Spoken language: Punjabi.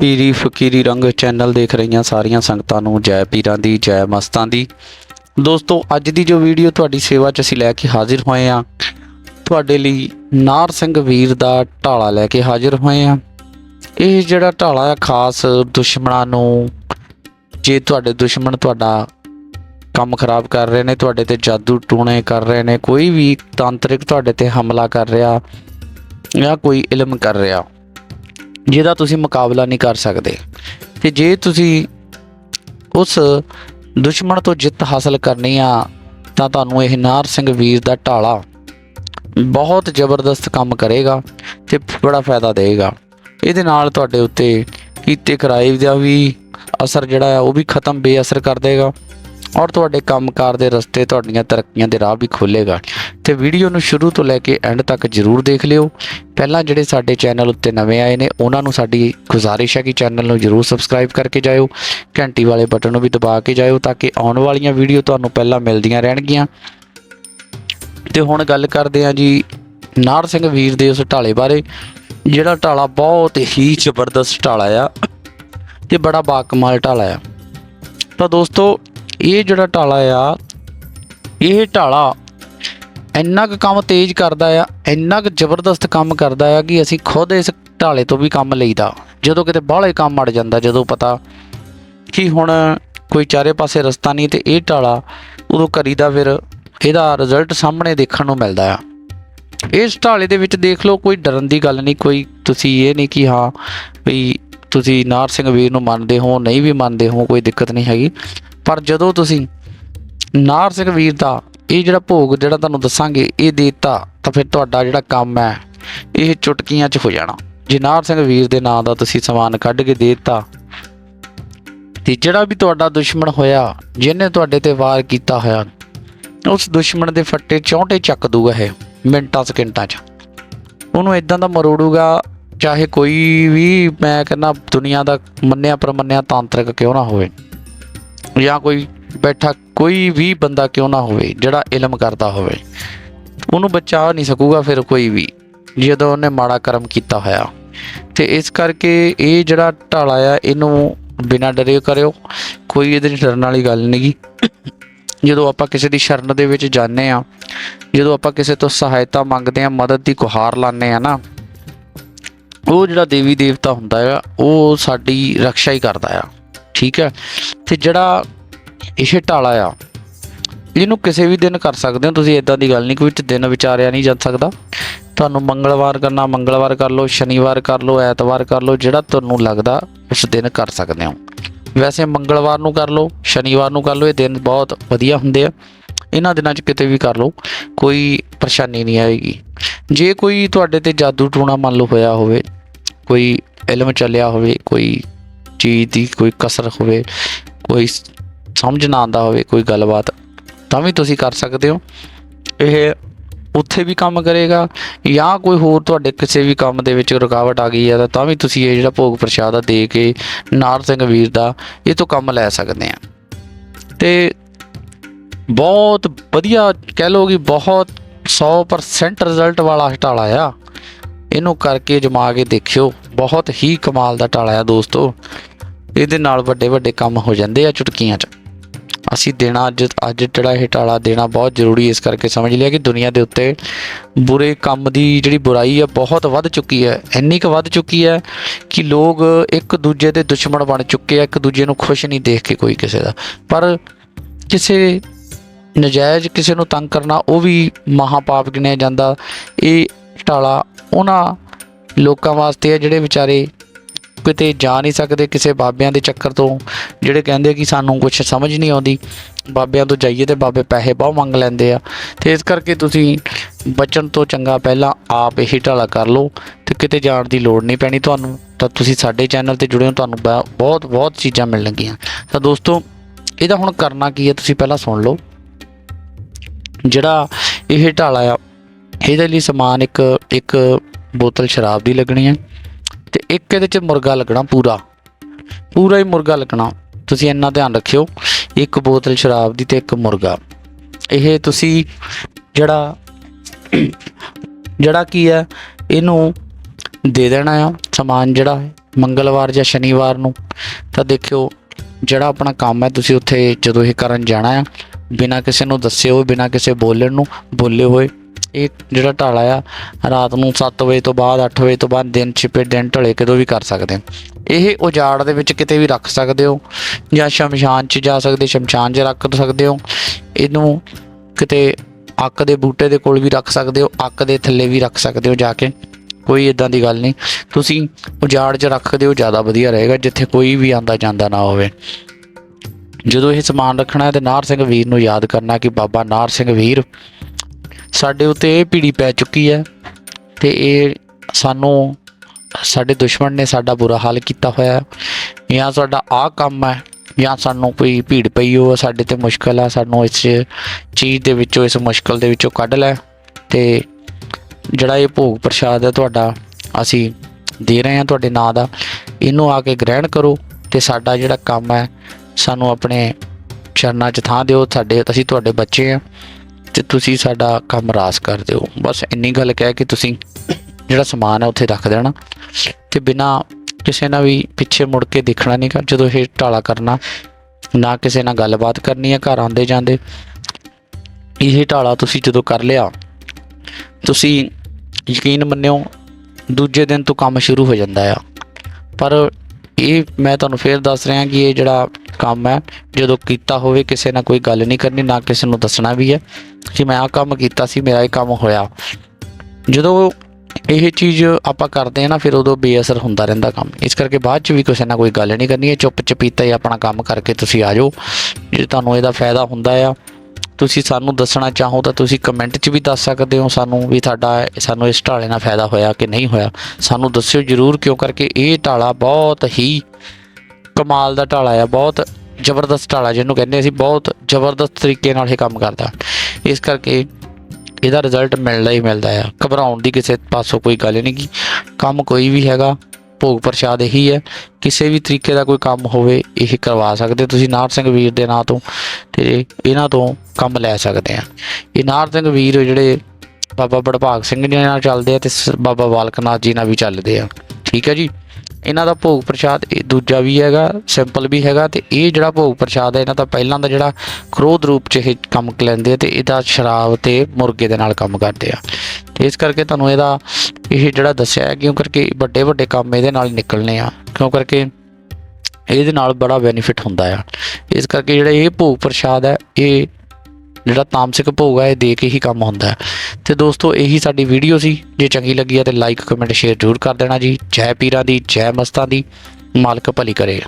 ਪੀਰੀ ਫਕੀਰੀ ਰੰਗ ਚੈਨਲ ਦੇਖ ਰਹੀਆਂ ਸਾਰੀਆਂ ਸੰਗਤਾਂ ਨੂੰ, ਜੈ ਪੀਰਾਂ ਦੀ, ਜੈ ਮਸਤਾਂ ਦੀ। ਦੋਸਤੋ, ਅੱਜ ਦੀ ਜੋ ਵੀਡੀਓ ਤੁਹਾਡੀ ਸੇਵਾ 'ਚ ਅਸੀਂ ਲੈ ਕੇ ਹਾਜ਼ਰ ਹੋਏ ਆ ਤੁਹਾਡੇ ਲਈ ਨਾਰ ਸਿੰਘ ਵੀਰ ਦਾ ਢਾਲਾ ਲੈ ਕੇ ਹਾਜ਼ਰ ਹੋਏ ਆ ਇਹ ਜਿਹੜਾ ਢਾਲਾ ਆ, ਖਾਸ ਦੁਸ਼ਮਣਾਂ ਨੂੰ, ਜੇ ਤੁਹਾਡੇ ਦੁਸ਼ਮਣ ਤੁਹਾਡਾ ਕੰਮ ਖਰਾਬ ਕਰ ਰਹੇ ਨੇ, ਤੁਹਾਡੇ ਤੇ ਜਾਦੂ ਟੂਣੇ ਕਰ ਰਹੇ ਨੇ, ਕੋਈ ਵੀ ਤਾਂਤਰਿਕ ਤੁਹਾਡੇ ਤੇ ਹਮਲਾ ਕਰ ਰਿਹਾ ਜਾਂ ਕੋਈ ਇਲਮ ਕਰ ਰਿਹਾ, ਜਿਹਦਾ ਤੁਸੀਂ ਮੁਕਾਬਲਾ ਨਹੀਂ ਕਰ ਸਕਦੇ। ਤੇ ਜੇ ਤੁਸੀਂ ਉਸ ਦੁਸ਼ਮਣ ਤੋਂ ਜਿੱਤ ਹਾਸਲ ਕਰਨੀ ਆ, ਤਾਂ ਤੁਹਾਨੂੰ ਇਹ ਨਾਰ ਸਿੰਘ ਵੀਰ ਦਾ ਢਾਲਾ ਬਹੁਤ ਜ਼ਬਰਦਸਤ ਕੰਮ ਕਰੇਗਾ ਤੇ ਬੜਾ ਫਾਇਦਾ ਦੇਵੇਗਾ। ਇਹਦੇ ਨਾਲ ਤੁਹਾਡੇ ਉੱਤੇ ਕੀਤੇ ਕਿਰਾਏ ਦਾ ਵੀ ਅਸਰ ਜਿਹੜਾ ਆ, ਉਹ ਵੀ ਖਤਮ ਬੇਅਸਰ ਕਰ ਦੇਗਾ ਔਰ ਤੁਹਾਡੇ ਕੰਮਕਾਰ ਦੇ ਰਸਤੇ ਤੁਹਾਡੀਆਂ ਤਰੱਕੀਆਂ ਦੇ ਰਾਹ ਵੀ ਖੋਲੇਗਾ ਤੇ ਵੀਡੀਓ ਨੂੰ ਸ਼ੁਰੂ ਤੋਂ ਲੈ ਕੇ ਐਂਡ ਤੱਕ ਜਰੂਰ ਦੇਖ ਲਿਓ। ਪਹਿਲਾਂ ਜਿਹੜੇ ਸਾਡੇ ਚੈਨਲ ਉੱਤੇ ਨਵੇਂ ਆਏ ਨੇ, ਉਹਨਾਂ ਨੂੰ ਸਾਡੀ ਗੁਜ਼ਾਰਿਸ਼ ਹੈ ਕਿ ਚੈਨਲ ਨੂੰ ਜਰੂਰ ਸਬਸਕ੍ਰਾਈਬ ਕਰਕੇ ਜਾਇਓ। ਘੰਟੀ ਵਾਲੇ ਬਟਨ ਨੂੰ ਵੀ ਦਬਾ ਕੇ ਜਾਇਓ ਤਾਂ ਕਿ ਆਉਣ ਵਾਲੀਆਂ ਵੀਡੀਓ ਤੁਹਾਨੂੰ ਪਹਿਲਾਂ ਮਿਲਦੀਆਂ ਰਹਿਣਗੀਆਂ। ਤੇ ਹੁਣ ਗੱਲ ਕਰਦੇ ਹਾਂ ਜੀ ਨਾਰ ਸਿੰਘ ਵੀਰ ਦੇ ਉਸ ਢਾਲੇ ਬਾਰੇ, ਜਿਹੜਾ ਢਾਲਾ ਬਹੁਤ ਹੀ ਜ਼ਬਰਦਸਤ ਢਾਲਾ ਆ ਤੇ ਬੜਾ ਬਾਕਮਾਲ ਢਾਲਾ ਆ। ਤਾਂ ਦੋਸਤੋ ਇਹ ਜਿਹੜਾ ਢਾਲਾ ਆ, ਇਹ ਢਾਲਾ ਇੰਨਾ ਕੁ ਕੰਮ ਤੇਜ਼ ਕਰਦਾ ਆ, ਇੰਨਾ ਕੁ ਜ਼ਬਰਦਸਤ ਕੰਮ ਕਰਦਾ ਆ ਕਿ ਅਸੀਂ ਖੁਦ ਇਸ ਢਾਲੇ ਤੋਂ ਵੀ ਕੰਮ ਲਈਦਾ। ਜਦੋਂ ਕਿਤੇ ਬਾਹਲੇ ਕੰਮ ਅੜ ਜਾਂਦਾ, ਜਦੋਂ ਪਤਾ ਕਿ ਹੁਣ ਕੋਈ ਚਾਰੇ ਪਾਸੇ ਰਸਤਾ ਨਹੀਂ ਤੇ ਇਹ ਢਾਲਾ ਉਦੋਂ ਕਰੀਦਾ ਫਿਰ ਇਹਦਾ ਰਿਜ਼ਲਟ ਸਾਹਮਣੇ ਦੇਖਣ ਨੂੰ ਮਿਲਦਾ ਆ। ਇਸ ਢਾਲੇ ਦੇ ਵਿੱਚ ਦੇਖ ਲਓ, ਕੋਈ ਡਰਨ ਦੀ ਗੱਲ ਨਹੀਂ, ਕੋਈ ਤੁਸੀਂ ਇਹ ਨਹੀਂ ਕਿ ਹਾਂ ਵੀ ਤੁਸੀਂ ਨਾਰ ਸਿੰਘ ਵੀਰ ਨੂੰ ਮੰਨਦੇ ਹੋ, ਨਹੀਂ ਵੀ ਮੰਨਦੇ ਹੋ, ਕੋਈ ਦਿੱਕਤ ਨਹੀਂ ਹੈਗੀ। ਪਰ ਜਦੋਂ ਤੁਸੀਂ ਨਾਰ ਸਿੰਘ ਵੀਰ ਦਾ ਇਹ ਜਿਹੜਾ ਭੋਗ ਜਿਹੜਾ ਤੁਹਾਨੂੰ ਦੱਸਾਂਗੇ, ਇਹ ਦੇਤਾ, ਤਾਂ ਫਿਰ ਤੁਹਾਡਾ ਜਿਹੜਾ ਕੰਮ ਹੈ, ਇਹ ਚੁਟਕੀਆਂ 'ਚ ਹੋ ਜਾਣਾ। ਜੇ ਨਾਰ ਸਿੰਘ ਵੀਰ ਦੇ ਨਾਂ ਦਾ ਤੁਸੀਂ ਸਮਾਨ ਕੱਢ ਕੇ ਦੇਤਾ, ਤੇ ਜਿਹੜਾ ਵੀ ਤੁਹਾਡਾ ਦੁਸ਼ਮਣ ਹੋਇਆ, ਜਿਹਨੇ ਤੁਹਾਡੇ ਤੇ ਵਾਰ ਕੀਤਾ ਹੋਇਆ, ਉਸ ਦੁਸ਼ਮਣ ਦੇ ਫੱਟੇ ਚੌਂਟੇ ਚੱਕ ਦੂਗਾ ਇਹ, ਮਿੰਟਾਂ ਸਕਿੰਟਾਂ 'ਚ। ਉਹਨੂੰ ਇਦਾਂ ਦਾ ਮਰੋੜੂਗਾ, ਚਾਹੇ ਕੋਈ ਵੀ, ਮੈਂ ਕਹਿੰਦਾ ਦੁਨੀਆ ਦਾ ਮੰਨਿਆ ਪਰਮੰਨਿਆ ਤਾਂਤਰਿਕ ਕਿਉਂ ਨਾ ਹੋਵੇ। ਜਾਂ ਕੋਈ ਬੈਠਾ ਕੋਈ ਵੀ ਬੰਦਾ ਕਿਉਂ ਨਾ ਹੋਵੇ, ਜਿਹੜਾ ਇਲਮ ਕਰਦਾ ਹੋਵੇ। ਉਹਨੂੰ ਬਚਾ ਨਹੀਂ ਸਕੂਗਾ ਫਿਰ ਕੋਈ ਵੀ, ਜਦੋਂ ਉਹਨੇ ਮਾੜਾ ਕਰਮ ਕੀਤਾ ਹੋਇਆ। ਤੇ ਇਸ ਕਰਕੇ ਇਹ ਜਿਹੜਾ ਢਾਲਾ ਆ, ਇਹਨੂੰ ਬਿਨਾਂ ਡਰੇ ਕਰਿਓ। ਕੋਈ ਇਹਦੇ 'ਚ ਡਰਨ ਵਾਲੀ ਗੱਲ ਨਹੀਂਗੀ ਜਦੋਂ ਆਪਾਂ ਕਿਸੇ ਦੀ ਸ਼ਰਨ ਦੇ ਵਿੱਚ ਜਾਂਦੇ ਆ ਜਦੋਂ ਆਪਾਂ ਕਿਸੇ ਤੋਂ ਸਹਾਇਤਾ ਮੰਗਦੇ ਆ ਮਦਦ ਦੀ ਗੁਹਾਰ ਲਾਉਂਦੇ ਆ ਨਾ, ਉਹ ਜਿਹੜਾ ਦੇਵੀ ਦੇਵਤਾ ਹੁੰਦਾ ਆ, ਉਹ ਸਾਡੀ ਰੱਖਿਆ ਹੀ ਕਰਦਾ ਆ। ਠੀਕ ਹੈ? ਤੇ ਜਿਹੜਾ ਇਹ ਢਾਲਾ ਆ, ਇਹਨੂੰ ਕਿਸੇ ਵੀ ਦਿਨ ਕਰ ਸਕਦੇ ਹੋ? ਤੁਸੀਂ ਇਦਾਂ ਦੀ ਗੱਲ ਨਹੀਂ ਕੋਈ ਦਿਨ ਵਿਚਾਰਿਆ ਨਹੀਂ ਜਾ ਸਕਦਾ। ਤੁਹਾਨੂੰ ਮੰਗਲਵਾਰ ਕਰਨਾ, ਮੰਗਲਵਾਰ ਕਰ ਲਓ, ਸ਼ਨੀਵਾਰ ਕਰ ਲਓ, ਐਤਵਾਰ ਕਰ ਲਓ, ਜਿਹੜਾ ਤੁਹਾਨੂੰ ਲੱਗਦਾ, ਉਸ ਦਿਨ ਕਰ ਸਕਦੇ ਹੋ। ਵੈਸੇ ਮੰਗਲਵਾਰ ਨੂੰ ਕਰ ਲਓ, ਸ਼ਨੀਵਾਰ ਨੂੰ ਕਰ ਲਓ, ਇਹ ਦਿਨ ਬਹੁਤ ਵਧੀਆ ਹੁੰਦੇ ਆ। ਇਹਨਾਂ ਦਿਨਾਂ 'ਚ ਕਿਤੇ ਵੀ ਕਰ ਲਓ, ਕੋਈ ਪਰੇਸ਼ਾਨੀ ਨਹੀਂ ਆਏਗੀ। ਜੇ ਕੋਈ ਤੁਹਾਡੇ ਤੇ ਜਾਦੂ ਟੂਣਾ ਮੰਨ ਲਓ ਹੋਇਆ ਹੋਵੇ, ਕੋਈ ਇਲਮ ਚੱਲਿਆ ਹੋਵੇ, ਕੋਈ ਚੀਜ਼ ਦੀ ਕੋਈ ਕਸਰ ਹੋਵੇ, ਕੋਈ ਸਮਝ ਨਾ ਆਉਂਦਾ ਹੋਵੇ, ਕੋਈ ਗੱਲਬਾਤ, ਤਾਂ ਵੀ ਤੁਸੀਂ ਕਰ ਸਕਦੇ ਹੋ। ਇਹ ਉੱਥੇ ਵੀ ਕੰਮ ਕਰੇਗਾ ਜਾਂ ਕੋਈ ਹੋਰ ਤੁਹਾਡੇ ਕਿਸੇ ਵੀ ਕੰਮ ਦੇ ਵਿੱਚ ਰੁਕਾਵਟ ਆ ਗਈ ਹੈ ਤਾਂ ਵੀ ਤੁਸੀਂ ਇਹ ਜਿਹੜਾ ਭੋਗ ਪ੍ਰਸ਼ਾਦ ਆ ਦੇ ਕੇ ਨਾਰ ਸਿੰਘ ਵੀਰ ਦਾ ਇਹ ਤੋਂ ਕੰਮ ਲੈ ਸਕਦੇ ਆ ਤੇ ਬਹੁਤ ਵਧੀਆ ਕਹਿ ਲਓ ਕਿ ਬਹੁਤ 100% ਰਿਜ਼ਲਟ ਵਾਲਾ ਢਾਲਾ ਆ। ਇਹਨੂੰ ਕਰਕੇ ਜਮਾ ਕੇ ਦੇਖਿਓ। ਬਹੁਤ ਹੀ ਕਮਾਲ ਦਾ ਢਾਲਾ ਆ ਦੋਸਤੋ। ਇਹਦੇ ਨਾਲ ਵੱਡੇ ਵੱਡੇ ਕੰਮ ਹੋ ਜਾਂਦੇ ਆ ਚੁਟਕੀਆਂ 'ਚ। ਅਸੀਂ ਦੇਣਾ ਅੱਜ ਅੱਜ ਜਿਹੜਾ ਇਹ ਟਾਲਾ ਦੇਣਾ ਬਹੁਤ ਜ਼ਰੂਰੀ ਇਸ ਕਰਕੇ ਸਮਝ ਲਿਆ ਕਿ ਦੁਨੀਆ ਦੇ ਉੱਤੇ ਬੁਰੇ ਕੰਮ ਦੀ ਜਿਹੜੀ ਬੁਰਾਈ ਹੈ ਬਹੁਤ ਵੱਧ ਚੁੱਕੀ ਹੈ ਇੰਨੀ ਕੁ ਵੱਧ ਚੁੱਕੀ ਹੈ ਕਿ ਲੋਕ ਇੱਕ ਦੂਜੇ ਦੇ ਦੁਸ਼ਮਣ ਬਣ ਚੁੱਕੇ ਆ, ਇੱਕ ਦੂਜੇ ਨੂੰ ਖੁਸ਼ ਨਹੀਂ ਦੇਖ ਕੇ ਕੋਈ ਕਿਸੇ ਦਾ। ਪਰ ਕਿਸੇ ਨਜਾਇਜ਼ ਕਿਸੇ ਨੂੰ ਤੰਗ ਕਰਨਾ ਉਹ ਵੀ ਮਹਾਪਾਪ ਗਿਣਿਆ ਜਾਂਦਾ। ਇਹ ਟਾਲਾ ਉਹਨਾਂ ਲੋਕਾਂ ਵਾਸਤੇ ਆ ਜਿਹੜੇ ਵਿਚਾਰੇ ਕਿਤੇ ਜਾ ਨਹੀਂ ਸਕਦੇ ਕਿਸੇ ਬਾਬਿਆਂ ਦੇ ਚੱਕਰ ਤੋਂ, ਜਿਹੜੇ ਕਹਿੰਦੇ ਕਿ ਸਾਨੂੰ ਕੁਝ ਸਮਝ ਨਹੀਂ ਆਉਂਦੀ। ਬਾਬਿਆਂ ਤੋਂ ਜਾਈਏ ਤੇ ਬਾਬੇ ਪੈਸੇ ਬਹੁਤ ਮੰਗ ਲੈਂਦੇ ਆ। ਤੇ ਇਸ ਕਰਕੇ ਤੁਸੀਂ ਬਚਣ ਤੋਂ ਚੰਗਾ ਪਹਿਲਾਂ ਆਪ ਇਹ ਢਾਲਾ ਕਰ ਲਓ ਤੇ ਕਿਤੇ ਜਾਣ ਦੀ ਲੋੜ ਨਹੀਂ ਪੈਣੀ ਤੁਹਾਨੂੰ। ਤਾਂ ਤੁਸੀਂ ਸਾਡੇ ਚੈਨਲ ਤੇ ਜੁੜੇ ਹੋ, ਤੁਹਾਨੂੰ ਬ- ਬਹੁਤ ਬਹੁਤ ਚੀਜ਼ਾਂ ਮਿਲਣਗੀਆਂ ਤਾਂ ਦੋਸਤੋ, ਇਹਦਾ ਹੁਣ ਕਰਨਾ ਕੀ ਹੈ ਤੁਸੀਂ ਪਹਿਲਾਂ ਸੁਣ ਲਓ। ਜਿਹੜਾ ਇਹ ਢਾਲਾ ਆ, ਇਹਦੇ ਲਈ ਸਮਾਨ ਇੱਕ ਇੱਕ ਬੋਤਲ ਸ਼ਰਾਬ ਦੀ ਲੱਗਣੀ ਹੈ। ਤੇ ਇੱਕ ਇਹਦੇ ਚ ਮੁਰਗਾ ਲੱਗਣਾ ਪੂਰਾ। ਪੂਰਾ ਹੀ ਮੁਰਗਾ ਲੱਗਣਾ। ਤੁਸੀਂ ਇੰਨਾ ਧਿਆਨ ਰੱਖਿਓ, ਇੱਕ ਬੋਤਲ ਸ਼ਰਾਬ ਦੀ ਤੇ ਇੱਕ ਮੁਰਗਾ। ਇਹ ਤੁਸੀਂ ਜਿਹੜਾ ਜਿਹੜਾ ਕੀ ਹੈ, ਇਹਨੂੰ ਦੇ ਦੇਣਾ ਆ। ਸਮਾਨ ਜਿਹੜਾ ਮੰਗਲਵਾਰ ਜਾਂ ਸ਼ਨੀਵਾਰ ਨੂੰ। ਤਾਂ ਦੇਖਿਓ, ਜਿਹੜਾ ਆਪਣਾ ਕੰਮ ਹੈ, ਤੁਸੀਂ ਉੱਥੇ ਜਦੋਂ ਇਹ ਕਰਨ ਜਾਣਾ ਆ, ਬਿਨਾਂ ਕਿਸੇ ਨੂੰ ਦੱਸੇ ਹੋਏ ਬਿਨਾਂ ਕਿਸੇ ਬੋਲਣ ਨੂੰ, ਬੋਲੇ ਹੋਏ। ਇਹ ਜਿਹੜਾ ਢਾਲਾ ਆ, ਰਾਤ ਨੂੰ 7 ਵਜੇ ਤੋਂ ਬਾਅਦ 8 ਵਜੇ ਤੋਂ ਬਾਅਦ, ਦਿਨ ਛਿਪੇ, ਦਿਨ ਢਲੇ, ਕਦੋਂ ਵੀ ਕਰ ਸਕਦੇ ਹੋ। ਇਹ ਉਜਾੜ ਦੇ ਵਿੱਚ ਕਿਤੇ ਵੀ ਰੱਖ ਸਕਦੇ ਹੋ, ਜਾਂ ਸ਼ਮਸ਼ਾਨ 'ਚ ਜਾ ਸਕਦੇ, ਸ਼ਮਸ਼ਾਨ 'ਚ ਰੱਖ ਸਕਦੇ ਹੋ। ਇਹਨੂੰ ਕਿਤੇ ਅੱਕ ਦੇ ਬੂਟੇ ਦੇ ਕੋਲ ਵੀ ਰੱਖ ਸਕਦੇ ਹੋ ਅੱਕ ਦੇ ਥੱਲੇ ਵੀ ਰੱਖ ਸਕਦੇ ਹੋ ਜਾ ਕੇ। ਕੋਈ ਇਦਾਂ ਦੀ ਗੱਲ ਨਹੀਂ। ਤੁਸੀਂ ਉਜਾੜ 'ਚ ਰੱਖਦੇ ਹੋ ਜ਼ਿਆਦਾ ਵਧੀਆ ਰਹੇਗਾ, ਜਿੱਥੇ ਕੋਈ ਵੀ ਆਂਦਾ ਜਾਂਦਾ ਨਾ ਹੋਵੇ। ਜਦੋਂ ਇਹ ਸਮਾਨ ਰੱਖਣਾ ਹੈ, ਤੇ ਨਾਰ ਸਿੰਘ ਵੀਰ ਨੂੰ ਯਾਦ ਕਰਨਾ ਕਿ ਬਾਬਾ ਨਾਰ ਸਿੰਘ ਵੀਰ ਸਾਡੇ ਉੱਤੇ ਇਹ ਪੀੜੀ ਪੈ ਚੁੱਕੀ ਹੈ ਤੇ ਇਹ ਸਾਨੂੰ, ਸਾਡੇ ਦੁਸ਼ਮਣ ਨੇ ਸਾਡਾ ਬੁਰਾ ਹਾਲ ਕੀਤਾ ਹੋਇਆ ਹੈ। ਜਾਂ ਸਾਡਾ ਆਹ ਕੰਮ ਹੈ, ਜਾਂ ਸਾਨੂੰ ਕੋਈ ਭੀੜ ਪਈ ਹੋ ਸਾਡੇ ਤੇ ਮੁਸ਼ਕਲ ਆ, ਸਾਨੂੰ ਇਸ ਚੀਜ਼ ਦੇ ਵਿੱਚੋਂ, ਇਸ ਮੁਸ਼ਕਲ ਦੇ ਵਿੱਚੋਂ ਕੱਢ ਲੈ। ਤੇ ਜਿਹੜਾ ਇਹ ਭੋਗ ਪ੍ਰਸ਼ਾਦ ਹੈ ਤੁਹਾਡਾ, ਅਸੀਂ ਦੇ ਰਹੇ ਹਾਂ ਤੁਹਾਡੇ ਨਾਂ ਦਾ, ਇਹਨੂੰ ਆ ਕੇ ਗ੍ਰਹਿਣ ਕਰੋ ਤੇ ਸਾਡਾ ਜਿਹੜਾ ਕੰਮ ਹੈ, ਸਾਨੂੰ ਆਪਣੇ ਚਰਨਾਂ 'ਚ ਥਾਂ ਦਿਓ, ਸਾਡੇ, ਅਸੀਂ ਤੁਹਾਡੇ ਬੱਚੇ ਆ ਤੇ ਤੁਸੀਂ ਸਾਡਾ ਕੰਮ ਰਾਸ ਕਰ ਦਿਓ। ਬਸ ਇੰਨੀ ਗੱਲ ਕਹਿ ਕੇ ਤੁਸੀਂ ਜਿਹੜਾ ਸਮਾਨ ਹੈ ਉੱਥੇ ਰੱਖ ਦੇਣਾ। ਤੇ ਬਿਨਾ ਕਿਸੇ ਨਾਲ ਵੀ ਪਿੱਛੇ ਮੁੜ ਕੇ ਦੇਖਣਾ ਨਹੀਂਗਾ ਜਦੋਂ ਇਹ ਢਾਲਾ ਕਰਨਾ, ਨਾ ਕਿਸੇ ਨਾਲ ਗੱਲਬਾਤ ਕਰਨੀ ਹੈ ਘਰ ਆਉਂਦੇ ਜਾਂਦੇ। ਇਹ ਢਾਲਾ ਤੁਸੀਂ ਜਦੋਂ ਕਰ ਲਿਆ, ਤੁਸੀਂ ਯਕੀਨ ਮੰਨਿਓ, ਦੂਜੇ ਦਿਨ ਤੋਂ ਕੰਮ ਸ਼ੁਰੂ ਹੋ ਜਾਂਦਾ ਆ। ਪਰ ਇਹ ਮੈਂ ਤੁਹਾਨੂੰ ਫੇਰ ਦੱਸ ਰਿਹਾ ਕਿ ਇਹ ਜਿਹੜਾ ਕੰਮ ਹੈ, ਜਦੋਂ ਕੀਤਾ ਹੋਵੇ ਕਿਸੇ ਨਾਲ ਕੋਈ ਗੱਲ ਨਹੀਂ ਕਰਨੀ, ਨਾ ਕਿਸੇ ਨੂੰ ਦੱਸਣਾ ਵੀ ਹੈ। ਕਿ ਮੈਂ ਆਹ ਕੰਮ ਕੀਤਾ ਸੀ, ਮੇਰਾ ਇਹ ਕੰਮ ਹੋਇਆ। ਜਦੋਂ ਇਹ ਚੀਜ਼ ਆਪਾਂ ਕਰਦੇ ਆ ਨਾ, ਫਿਰ ਉਦੋਂ ਬੇਅਸਰ ਹੁੰਦਾ ਰਹਿੰਦਾ ਕੰਮ। ਇਸ ਕਰਕੇ ਬਾਅਦ ਚ ਵੀ ਕਿਸੇ ਨਾਲ ਕੋਈ ਗੱਲ ਨਹੀਂ ਕਰਨੀ ਹੈ। ਚੁੱਪ ਚਪੀਤਾ ਹੀ ਆਪਣਾ ਕੰਮ ਕਰਕੇ ਤੁਸੀਂ ਆ ਜਾਓ। ਜੇ ਤੁਹਾਨੂੰ ਇਹਦਾ ਫਾਇਦਾ ਹੁੰਦਾ ਆ ਤੁਸੀਂ ਸਾਨੂੰ ਦੱਸਣਾ ਚਾਹੋ ਤਾਂ ਤੁਸੀਂ ਕਮੈਂਟ 'ਚ ਵੀ ਦੱਸ ਸਕਦੇ ਹੋ ਸਾਨੂੰ ਵੀ ਤੁਹਾਡਾ ਸਾਨੂੰ ਇਸ ਢਾਲੇ ਨਾਲ ਫਾਇਦਾ ਹੋਇਆ ਕਿ ਨਹੀਂ ਹੋਇਆ। ਸਾਨੂੰ ਦੱਸਿਓ ਜਰੂਰ ਕਿਉਂ ਕਰਕੇ ਇਹ ਢਾਲਾ ਬਹੁਤ ਹੀ ਕਮਾਲ ਦਾ ਢਾਲਾ ਆ, ਬਹੁਤ ਜ਼ਬਰਦਸਤ ਢਾਲਾ ਜਿਹਨੂੰ ਕਹਿੰਦੇ ਅਸੀਂ, ਬਹੁਤ ਜ਼ਬਰਦਸਤ ਤਰੀਕੇ ਨਾਲ ਇਹ ਕੰਮ ਕਰਦਾ। ਇਸ ਕਰਕੇ ਇਹਦਾ ਰਿਜ਼ਲਟ ਮਿਲਦਾ ਹੀ ਮਿਲਦਾ ਆ। ਘਬਰਾਉਣ ਦੀ ਕਿਸੇ ਪਾਸੋਂ ਕੋਈ ਗੱਲ ਨਹੀਂ ਕੀ ਕੰਮ ਕੋਈ ਵੀ ਹੈਗਾ ਭੋਗ ਪ੍ਰਸ਼ਾਦ ਇਹੀ ਹੈ। ਕਿਸੇ ਵੀ ਤਰੀਕੇ ਦਾ ਕੋਈ ਕੰਮ ਹੋਵੇ, ਇਹ ਕਰਵਾ ਸਕਦੇ। ਤੁਸੀਂ ਨਾਰ ਸਿੰਘ ਵੀਰ ਦੇ ਨਾਂ ਤੋਂ ਤੇ ਇਹਨਾਂ ਤੋਂ ਕੰਮ ਲੈ ਸਕਦੇ ਆ। ਇਹ ਨਾਰ ਸਿੰਘ ਵੀਰ ਜਿਹੜੇ ਬਾਬਾ ਬੜਭਾਗ ਸਿੰਘ ਜੀ ਨਾਲ ਚੱਲਦੇ ਆ ਤੇ ਸ- ਬਾਬਾ ਬਾਲਕਨਾਥ ਜੀ ਨਾਲ ਵੀ ਚੱਲਦੇ ਆ। ਠੀਕ ਹੈ ਜੀ? ਇਹਨਾਂ ਦਾ ਭੋਗ ਪ੍ਰਸ਼ਾਦ ਇਹ ਦੂਜਾ ਵੀ ਹੈਗਾ, ਸਿੰਪਲ ਵੀ ਹੈਗਾ ਤੇ ਇਹ ਜਿਹੜਾ ਭੋਗ ਪ੍ਰਸ਼ਾਦ ਹੈ, ਇਹਨਾਂ ਦਾ ਪਹਿਲਾਂ ਦਾ ਜਿਹੜਾ ਕ੍ਰੋਧ ਰੂਪ ਚ ਇਹ ਕੰਮ ਲੈਂਦੇ ਆ ਤੇ ਇਹਦਾ ਸ਼ਰਾਬ ਤੇ ਮੁਰਗੇ ਦੇ ਨਾਲ ਕੰਮ ਕਰਦੇ ਆ। ਇਸ ਕਰਕੇ ਤੁਹਾਨੂੰ ਇਹਦਾ ਇਹ ਜਿਹੜਾ ਦੱਸਿਆ ਹੈ, ਕਿਉਂ ਕਰਕੇ ਵੱਡੇ ਵੱਡੇ ਕੰਮ ਇਹਦੇ ਨਾਲ ਹੀ ਨਿਕਲਣੇ ਆ, ਕਿਉਂ ਕਰਕੇ ਇਹਦੇ ਨਾਲ ਬੜਾ ਬੈਨੀਫਿਟ ਹੁੰਦਾ ਆ। ਇਸ ਕਰਕੇ ਜਿਹੜਾ ਇਹ ਭੋਗ ਪ੍ਰਸ਼ਾਦ ਹੈ, ਇਹ ਜਿਹੜਾ ਤਾਮਸਿਕ ਭੋਗ ਹੈ, ਇਹ ਦੇ ਕੇ ਹੀ ਕੰਮ ਹੁੰਦਾ ਹੈ। ਤੇ ਦੋਸਤੋ, ਇਹੀ ਸਾਡੀ ਵੀਡੀਓ ਸੀ। ਜੇ ਚੰਗੀ ਲੱਗੀ ਹੈ ਤੇ ਲਾਈਕ ਕਮੈਂਟ ਸ਼ੇਅਰ ਜ਼ਰੂਰ ਕਰ ਦੇਣਾ ਜੀ। ਜੈ ਪੀਰਾਂ ਦੀ, ਜੈ ਮਸਤਾਂ ਦੀ। ਮਾਲਕ ਭਲੀ ਕਰੇ।